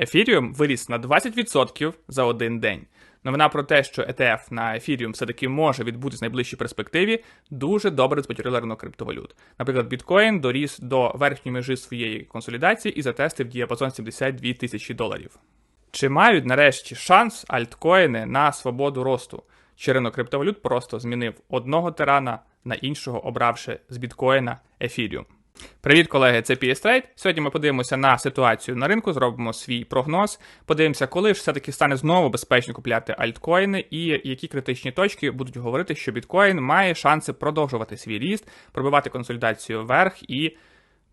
Ефіріум виріс на 20% за один день. Новина про те, що ETF на Ethereum все-таки може відбутись в найближчій перспективі, дуже добре збадьорила ринок криптовалют. Наприклад, біткоін доріс до верхньої межі своєї консолідації і затестив діапазон 72 тисячі доларів. Чи мають нарешті шанс альткоїни на свободу росту? Чи ринок криптовалют просто змінив одного тирана на іншого, обравши з біткоїна Ethereum? Привіт, колеги, це Trade. Сьогодні ми подивимося на ситуацію на ринку, зробимо свій прогноз. Подивимося, коли ж все-таки стане знову безпечно купляти альткоїни, і які критичні точки будуть говорити, що біткоін має шанси продовжувати свій ріст, пробивати консолідацію вверх і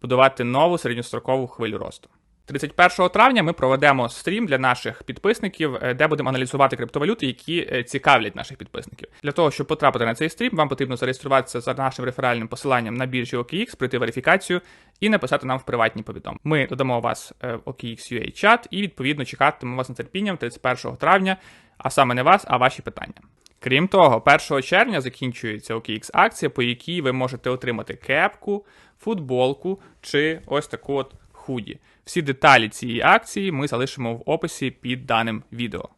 будувати нову середньострокову хвилю росту. 31 травня ми проведемо стрім для наших підписників, е, де будемо аналізувати криптовалюти, які е, цікавлять наших підписників. Для того, щоб потрапити на цей стрім, вам потрібно зареєструватися за нашим реферальним посиланням на біржі OKX, пройти верифікацію і написати нам в приватні повідомлення. Ми додамо вас е, в OKX.ua чат і відповідно чекатимемо вас з нетерпінням 31 травня, а саме не вас, а ваші питання. Крім того, 1 червня закінчується OKX акція, по якій ви можете отримати кепку, футболку чи ось таку от худі. Всі деталі цієї акції ми залишимо в описі під даним відео.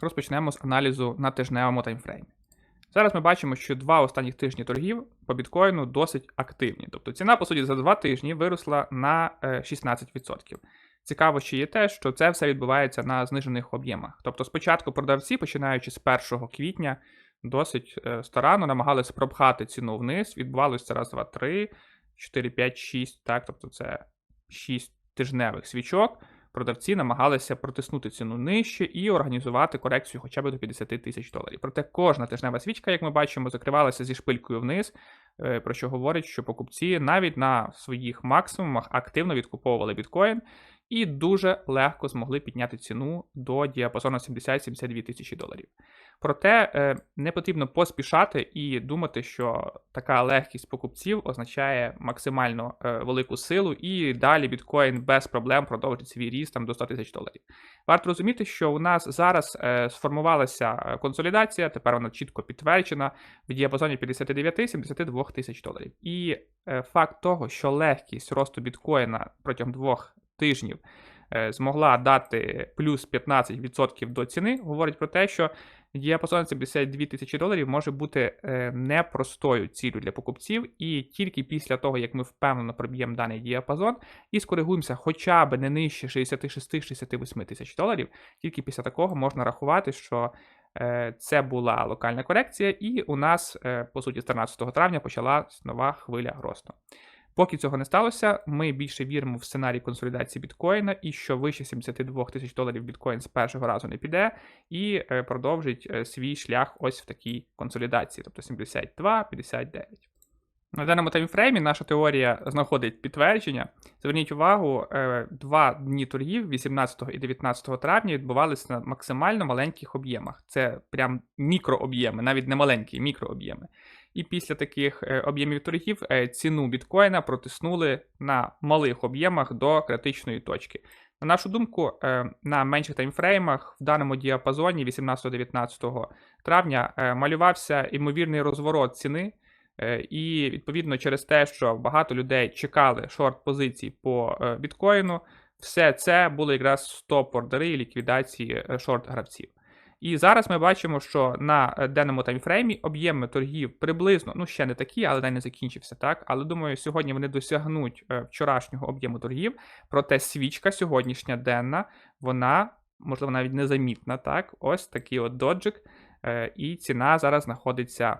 Розпочнемо з аналізу на тижневому таймфреймі. Зараз ми бачимо, що два останніх тижні торгів по біткоїну досить активні. Тобто ціна, по суті, за два тижні виросла на 16%. Цікаво ще є те, що це все відбувається на знижених об'ємах. Тобто, спочатку продавці, починаючи з 1 квітня, досить е, старанно намагалися пропхати ціну вниз. Відбувалося раз, два, три, 4, 5, 6. Так, тобто це 6 тижневих свічок, продавці намагалися протиснути ціну нижче і організувати корекцію хоча б до 50 тисяч доларів. Проте кожна тижнева свічка, як ми бачимо, закривалася зі шпилькою вниз, е, про що говорить, що покупці навіть на своїх максимумах активно відкуповували біткоін і дуже легко змогли підняти ціну до діапазону 70-72 тисячі доларів. Проте е, не потрібно поспішати і думати, що така легкість покупців означає максимально е, велику силу, і далі біткоін без проблем продовжить свій ріст там до 100 тисяч доларів. Варто розуміти, що у нас зараз е, сформувалася консолідація, тепер вона чітко підтверджена в діапазоні 59-72 тисяч доларів. І факт того, що легкість росту біткоїна протягом двох тижнів. Змогла дати плюс 15% до ціни, говорить про те, що діапазон 72 тисячі доларів може бути е, непростою ціллю для покупців, і тільки після того, як ми впевнено проб'ємо даний діапазон і скоригуємося хоча б не нижче 66-68 тисяч доларів, тільки після такого можна рахувати, що е, це була локальна корекція, і у нас, е, по суті, з 13 травня почалась нова хвиля росту. Поки цього не сталося, ми більше віримо в сценарій консолідації біткоїна і що вище 72 тисяч доларів біткоін з першого разу не піде і е, продовжить е, свій шлях ось в такій консолідації, тобто 72-59. На даному таймфреймі наша теорія знаходить підтвердження. Зверніть увагу, е, два дні торгів, 18 і 19 травня, відбувалися на максимально маленьких об'ємах. Це прям мікрооб'єми, навіть не маленькі, мікрооб'єми. І після таких е, об'ємів торгів е, ціну біткоїна протиснули на малих об'ємах до критичної точки. На нашу думку, е, на менших таймфреймах в даному діапазоні 18-19 травня малювався імовірний розворот ціни. І відповідно через те, що багато людей чекали шорт-позицій по біткоїну, все це були якраз стоп-ордери і ліквідації шорт-гравців. І зараз ми бачимо, що на е, денному таймфреймі об'єми торгів приблизно, ну ще не такі, але день не закінчився, так. Але думаю, сьогодні вони досягнуть е, вчорашнього об'єму торгів. Проте свічка сьогоднішня денна, вона, можливо, навіть незамітна. так. Ось такий от доджик. Е, і ціна зараз знаходиться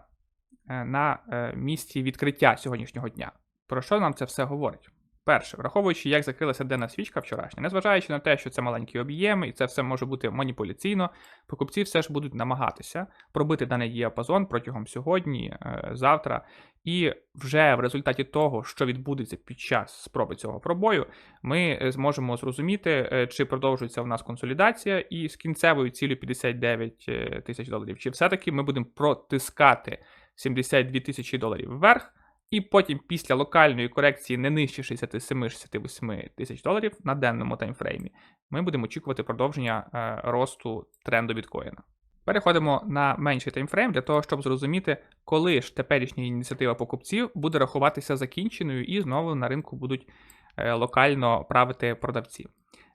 на місці відкриття сьогоднішнього дня. Про що нам це все говорить? Перше, враховуючи, як закрилася денна свічка вчорашня, незважаючи на те, що це маленькі об'єми, і це все може бути маніпуляційно, покупці все ж будуть намагатися пробити даний діапазон протягом сьогодні, е, завтра, і вже в результаті того, що відбудеться під час спроби цього пробою, ми е, зможемо зрозуміти, е, чи продовжується в нас консолідація, і з кінцевою цілю 59 тисяч доларів, чи все-таки ми будемо протискати 72 тисячі доларів вверх. І потім після локальної корекції не нижче 67-68 тисяч доларів на денному таймфреймі, ми будемо очікувати продовження е, росту тренду біткоїна. Переходимо на менший таймфрейм для того, щоб зрозуміти, коли ж теперішня ініціатива покупців буде рахуватися закінченою і знову на ринку будуть е, локально правити продавці.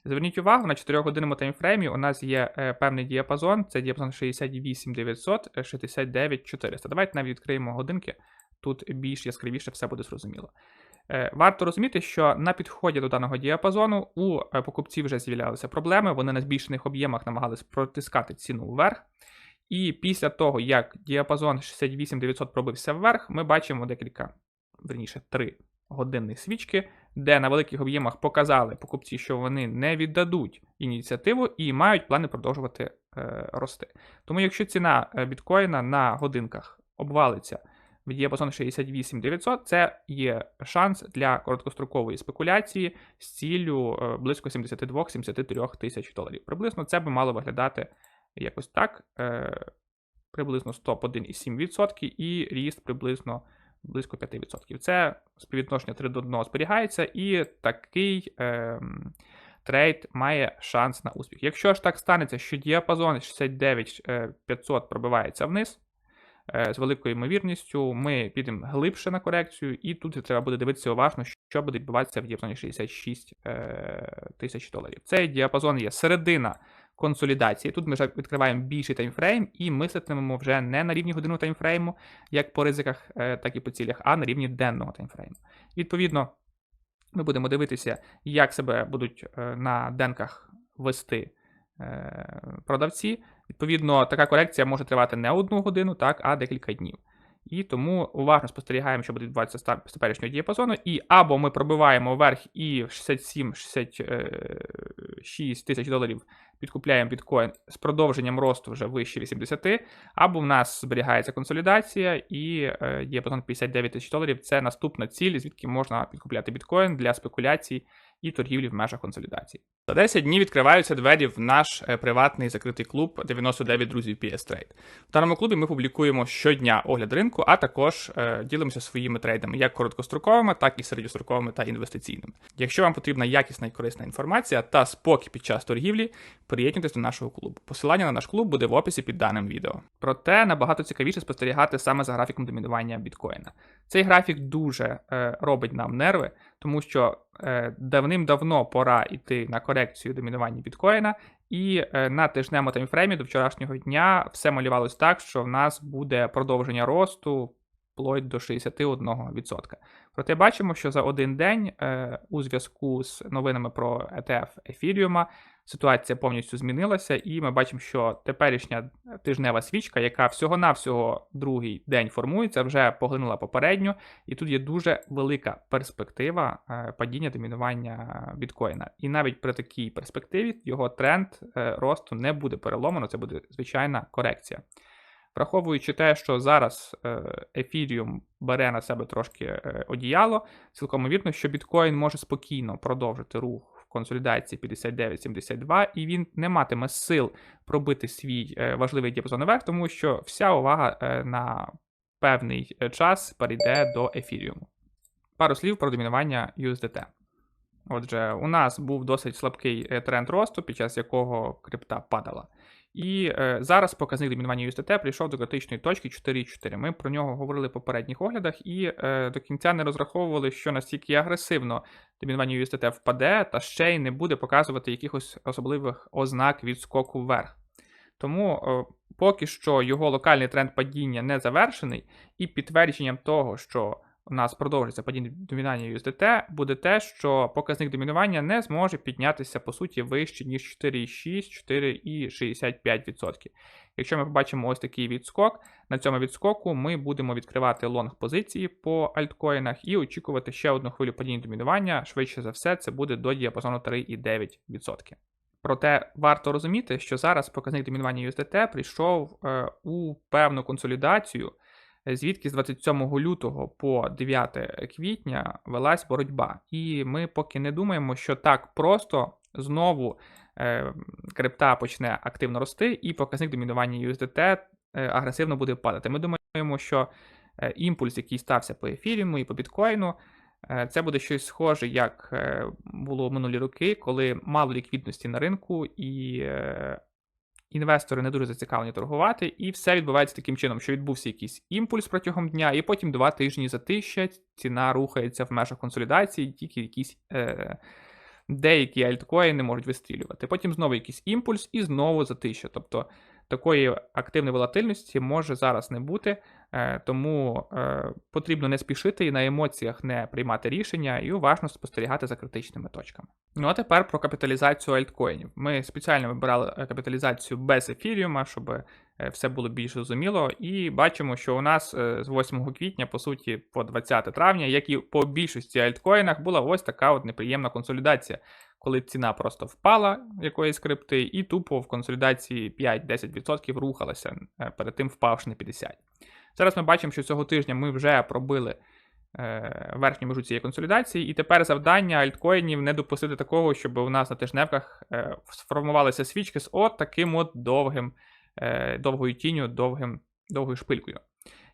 Зверніть увагу, на 4 годинному таймфреймі у нас є е, певний діапазон, це діапазон 68900, е, 69400. Давайте навіть відкриємо годинки, тут більш яскравіше все буде зрозуміло. Е, Варто розуміти, що на підході до даного діапазону у е, покупців вже з'являлися проблеми, вони на збільшених об'ємах намагались протискати ціну вверх. І після того, як діапазон 68900 пробився вверх, ми бачимо декілька, верніше, три годинних свічки, де на великих об'ємах показали покупці, що вони не віддадуть ініціативу і мають плани продовжувати е, рости. Тому якщо ціна е, біткоїна на годинках обвалиться в діапазон 68900, це є шанс для короткострокової спекуляції з ціллю е, близько 72-73 тисяч доларів. Приблизно це би мало виглядати якось так. Е, приблизно стоп 1,7% і ріст приблизно близько 5%. Це співвідношення 3 до 1 зберігається, і такий е, трейд має шанс на успіх. Якщо ж так станеться, що діапазон 69500 пробивається вниз, е, з великою ймовірністю ми підемо глибше на корекцію, і тут треба буде дивитися уважно, що буде відбуватися в діапазоні 66 е, тисяч доларів. Цей діапазон є середина консолідації. Тут ми вже відкриваємо більший таймфрейм і мислитимемо вже не на рівні годинного таймфрейму, як по ризиках, е, так і по цілях, а на рівні денного таймфрейму. Відповідно, ми будемо дивитися, як себе будуть е, на денках вести е, продавці. Відповідно, така корекція може тривати не одну годину, так, а декілька днів. І тому уважно спостерігаємо, що буде відбуватися з теперішнього діапазону. І або ми пробиваємо вверх і 67-66 тисяч доларів підкупляємо біткоін з продовженням росту вже вище 80, або в нас зберігається консолідація і е, діапазон 59 тисяч доларів це наступна ціль, звідки можна підкупляти біткоін для спекуляцій і торгівлі в межах консолідації. За 10 днів відкриваються двері в наш е, приватний закритий клуб 99 друзів PS Trade. В даному клубі ми публікуємо щодня огляд ринку, а також е, ділимося своїми трейдами, як короткостроковими, так і середньостроковими та інвестиційними. Якщо вам потрібна якісна і корисна інформація та спокій під час торгівлі, приєднуйтесь до нашого клубу. Посилання на наш клуб буде в описі під даним відео. Проте набагато цікавіше спостерігати саме за графіком домінування біткоїна. Цей графік дуже е, робить нам нерви, тому що е, давним-давно пора йти на корекцію домінування біткоїна, і е, на тижневому таймфреймі до вчорашнього дня все малювалось так, що в нас буде продовження росту вплоть до 61%. Проте бачимо, що за один день е, у зв'язку з новинами про ETF Ефіріума ситуація повністю змінилася, і ми бачимо, що теперішня тижнева свічка, яка всього-навсього другий день формується, вже поглинула попередню, і тут є дуже велика перспектива е, падіння домінування біткоїна. І навіть при такій перспективі його тренд е, росту не буде переломано, це буде звичайна корекція. Враховуючи те, що зараз Ефіріум бере на себе трошки е, одіяло, цілком ймовірно, що біткоін може спокійно продовжити рух консолідації 59-72, і він не матиме сил пробити свій е, важливий діапазон наверх, тому що вся увага е, на певний е, час перейде до ефіріуму. Пару слів про домінування USDT. Отже, у нас був досить слабкий тренд росту, під час якого крипта падала. І е, зараз показник домінування USDT прийшов до критичної точки 4,4. Ми про нього говорили в попередніх оглядах і е, до кінця не розраховували, що настільки агресивно домінування USDT впаде, та ще й не буде показувати якихось особливих ознак відскоку вверх. Тому е, поки що його локальний тренд падіння не завершений, і підтвердженням того, що у нас продовжиться падіння домінування USDT, буде те, що показник домінування не зможе піднятися по суті вище, ніж 4,6, 4,65%. Якщо ми побачимо ось такий відскок, на цьому відскоку ми будемо відкривати лонг позиції по альткоїнах і очікувати ще одну хвилю падіння домінування. Швидше за все, це буде до діапазону 3,9%. Проте варто розуміти, що зараз показник домінування USDT прийшов е, у певну консолідацію, звідки з 27 лютого по 9 квітня велась боротьба. І ми поки не думаємо, що так просто знову е, крипта почне активно рости, і показник домінування USDT е, агресивно буде падати. Ми думаємо, що е, імпульс, який стався по ефіріуму і по біткоїну, Це буде щось схоже, як було в минулі роки, коли мало ліквідності на ринку, і інвестори не дуже зацікавлені торгувати, і все відбувається таким чином, що відбувся якийсь імпульс протягом дня, і потім два тижні затищать, ціна рухається в межах консолідації, тільки якісь е, деякі альткоїни можуть вистрілювати. Потім знову якийсь імпульс і знову затища. Тобто такої активної волатильності може зараз не бути, тому е, потрібно не спішити і на емоціях не приймати рішення і уважно спостерігати за критичними точками. Ну а тепер про капіталізацію альткоїнів. Ми спеціально вибирали е, капіталізацію без ефіріума, щоб е, все було більш зрозуміло. І бачимо, що у нас е, з 8 квітня, по суті, по 20 травня, як і по більшості альткоїнах, була ось така от неприємна консолідація, коли ціна просто впала якоїсь крипти, і тупо в консолідації 5-10% рухалася, е, перед тим впавши на 50%. Зараз ми бачимо, що цього тижня ми вже пробили е, верхню межу цієї консолідації, і тепер завдання альткоїнів не допустити такого, щоб у нас на тижневках е, сформувалися свічки з от таким от довгим, е, довгою тінню, довгим, довгою шпилькою.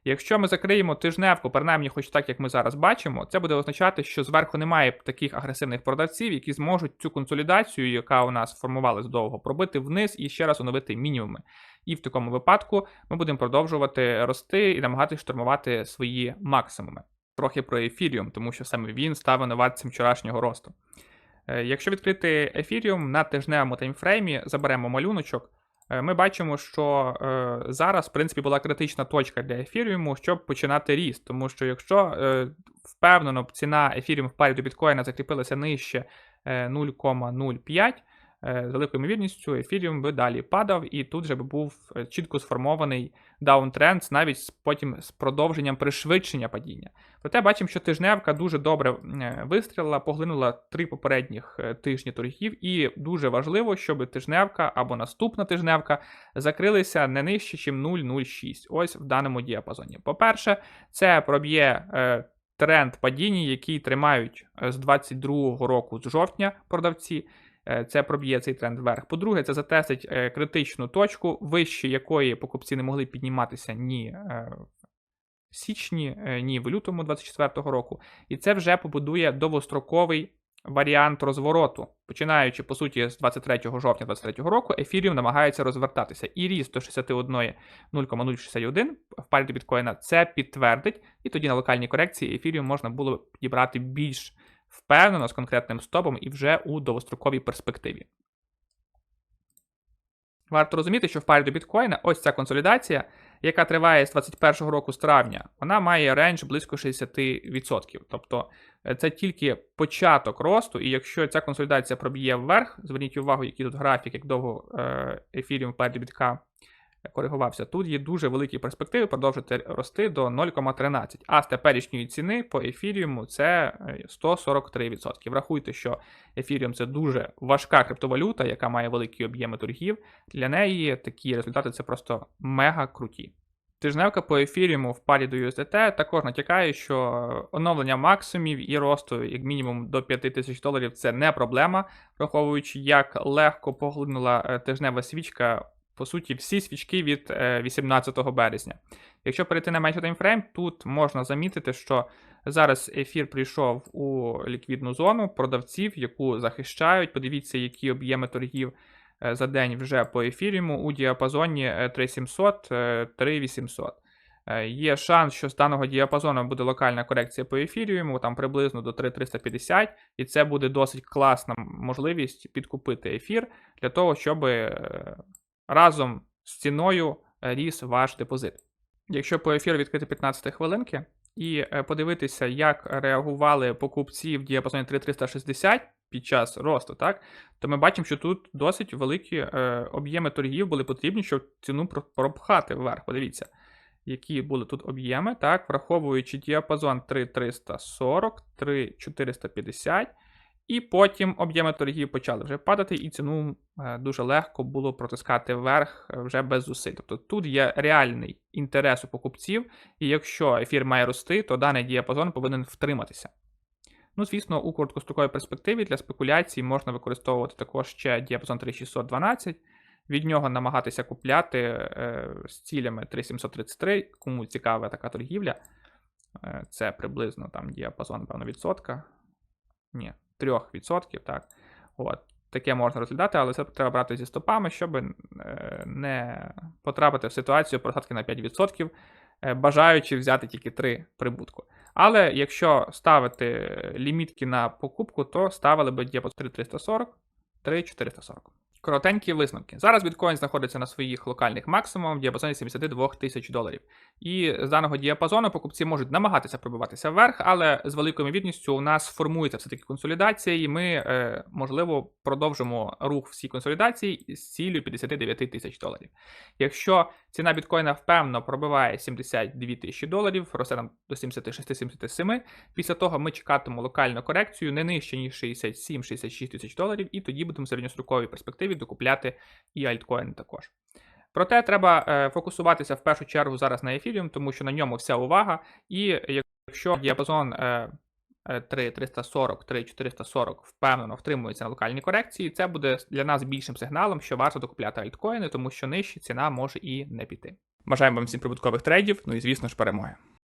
Якщо ми закриємо тижневку, принаймні, хоч так, як ми зараз бачимо, це буде означати, що зверху немає таких агресивних продавців, які зможуть цю консолідацію, яка у нас формувалась довго, пробити вниз і ще раз оновити мінімуми. І в такому випадку ми будемо продовжувати рости і намагатися штурмувати свої максимуми. Трохи про ефіріум, тому що саме він став винуватцем вчорашнього росту. Е, Якщо відкрити ефіріум на тижневому таймфреймі, заберемо малюночок. Е, Ми бачимо, що е, зараз, в принципі, була критична точка для ефіріуму, щоб починати ріст. Тому що якщо е, впевнено ціна ефіріум в парі до біткоїна закріпилася нижче е, 0,05, е, з великою ймовірністю ефіріум би далі падав, і тут же би був е, чітко сформований даунтренд, навіть потім з продовженням пришвидшення падіння. Проте бачимо, що тижневка дуже добре е, вистрілила, поглинула три попередніх е, тижні торгів, і дуже важливо, щоб тижневка або наступна тижневка закрилися не нижче, ніж 0,06. Ось в даному діапазоні. По-перше, це проб'є е, тренд падіння, який тримають е, з 22-го року з жовтня продавці. Е, Це проб'є цей тренд вверх. По-друге, це затестить е, критичну точку, вище якої покупці не могли підніматися ні е, в січні, ні в лютому 24-го року. І це вже побудує довгостроковий варіант розвороту. Починаючи, по суті, з 23 жовтня 2023 року, ефіріум намагається розвертатися. І ріст до 61 0,061 в парі до біткоїна це підтвердить, і тоді на локальній корекції ефіріум можна було підібрати більш впевнено з конкретним стопом і вже у довгостроковій перспективі. Варто розуміти, що в парі до біткоїна ось ця консолідація, яка триває з 21 року з травня, вона має рейндж близько 60%. Тобто е, це тільки початок росту, і якщо ця консолідація проб'є вверх, зверніть увагу, який тут графік, як довго ефіріум в парі до бітка коригувався. Тут є дуже великі перспективи продовжити рости до 0,13. А з теперішньої ціни по ефіріуму це е, 143%. Врахуйте, що ефіріум це дуже важка криптовалюта, яка має великі об'єми торгів. Для неї такі результати це просто мега круті. Тижневка по ефіріуму в парі до USDT також натякає, що оновлення максимумів і росту, як мінімум, до 5 тисяч доларів це не проблема, враховуючи, як легко поглинула е, тижнева свічка по суті, всі свічки від е, 18 березня. Якщо перейти на менший таймфрейм, тут можна замітити, що зараз ефір прийшов у ліквідну зону продавців, яку захищають. Подивіться, які об'єми торгів е, за день вже по ефіріуму у діапазоні е, 3700 е, 3800. Е, Є шанс, що з даного діапазону буде локальна корекція по ефіріуму, там приблизно до 3350, і це буде досить класна можливість підкупити ефір для того, щоб е, разом з ціною е, ріс ваш депозит. Якщо по ефіру відкрити 15 хвилинки і е, подивитися, як реагували покупці в діапазоні 3360 під час росту, так, то ми бачимо, що тут досить великі е, об'єми торгів були потрібні, щоб ціну пропхати вверх. Подивіться, які були тут об'єми, так, враховуючи діапазон 3340, 3450. І потім об'єми торгів почали вже падати, і ціну е, дуже легко було протискати вверх е, вже без зусиль. Тобто тут є реальний інтерес у покупців, і якщо ефір має рости, то даний діапазон повинен втриматися. Ну, звісно, у короткостроковій перспективі для спекуляцій можна використовувати також ще діапазон 3612, від нього намагатися купляти е, з цілями 3733, кому цікава така торгівля. Це приблизно там діапазон, певно, відсотка. Ні, 3%, так. От. Таке можна розглядати, але це треба брати зі стопами, щоб е, не потрапити в ситуацію просадки на 5%, е, бажаючи взяти тільки 3 прибутку. Але якщо ставити лімітки на покупку, то ставили б діапазон 3340, 3440. Коротенькі висновки. Зараз біткоін знаходиться на своїх локальних максимумах в діапазоні 72 тисяч доларів. І з даного діапазону покупці можуть намагатися пробиватися вверх, але з великою ймовірністю у нас формується все-таки консолідація, і ми, е, можливо, продовжимо рух всій консолідації з цілею 59 тисяч доларів. Якщо ціна біткоїна впевнено пробиває 72 тисячі доларів, росте там до 76-77, після того ми чекатимемо локальну корекцію не нижче, ніж 67-66 тисяч доларів, і тоді будемо в середньостроковій перспективі докупляти і альткоїни також. Проте треба е, фокусуватися в першу чергу зараз на ефіріум, тому що на ньому вся увага. І якщо діапазон е, е, 3,340, 3,440 впевнено втримується на локальній корекції, це буде для нас більшим сигналом, що варто докупляти альткоїни, тому що нижче ціна може і не піти. Бажаємо вам всім прибуткових трейдів, ну і звісно ж перемоги.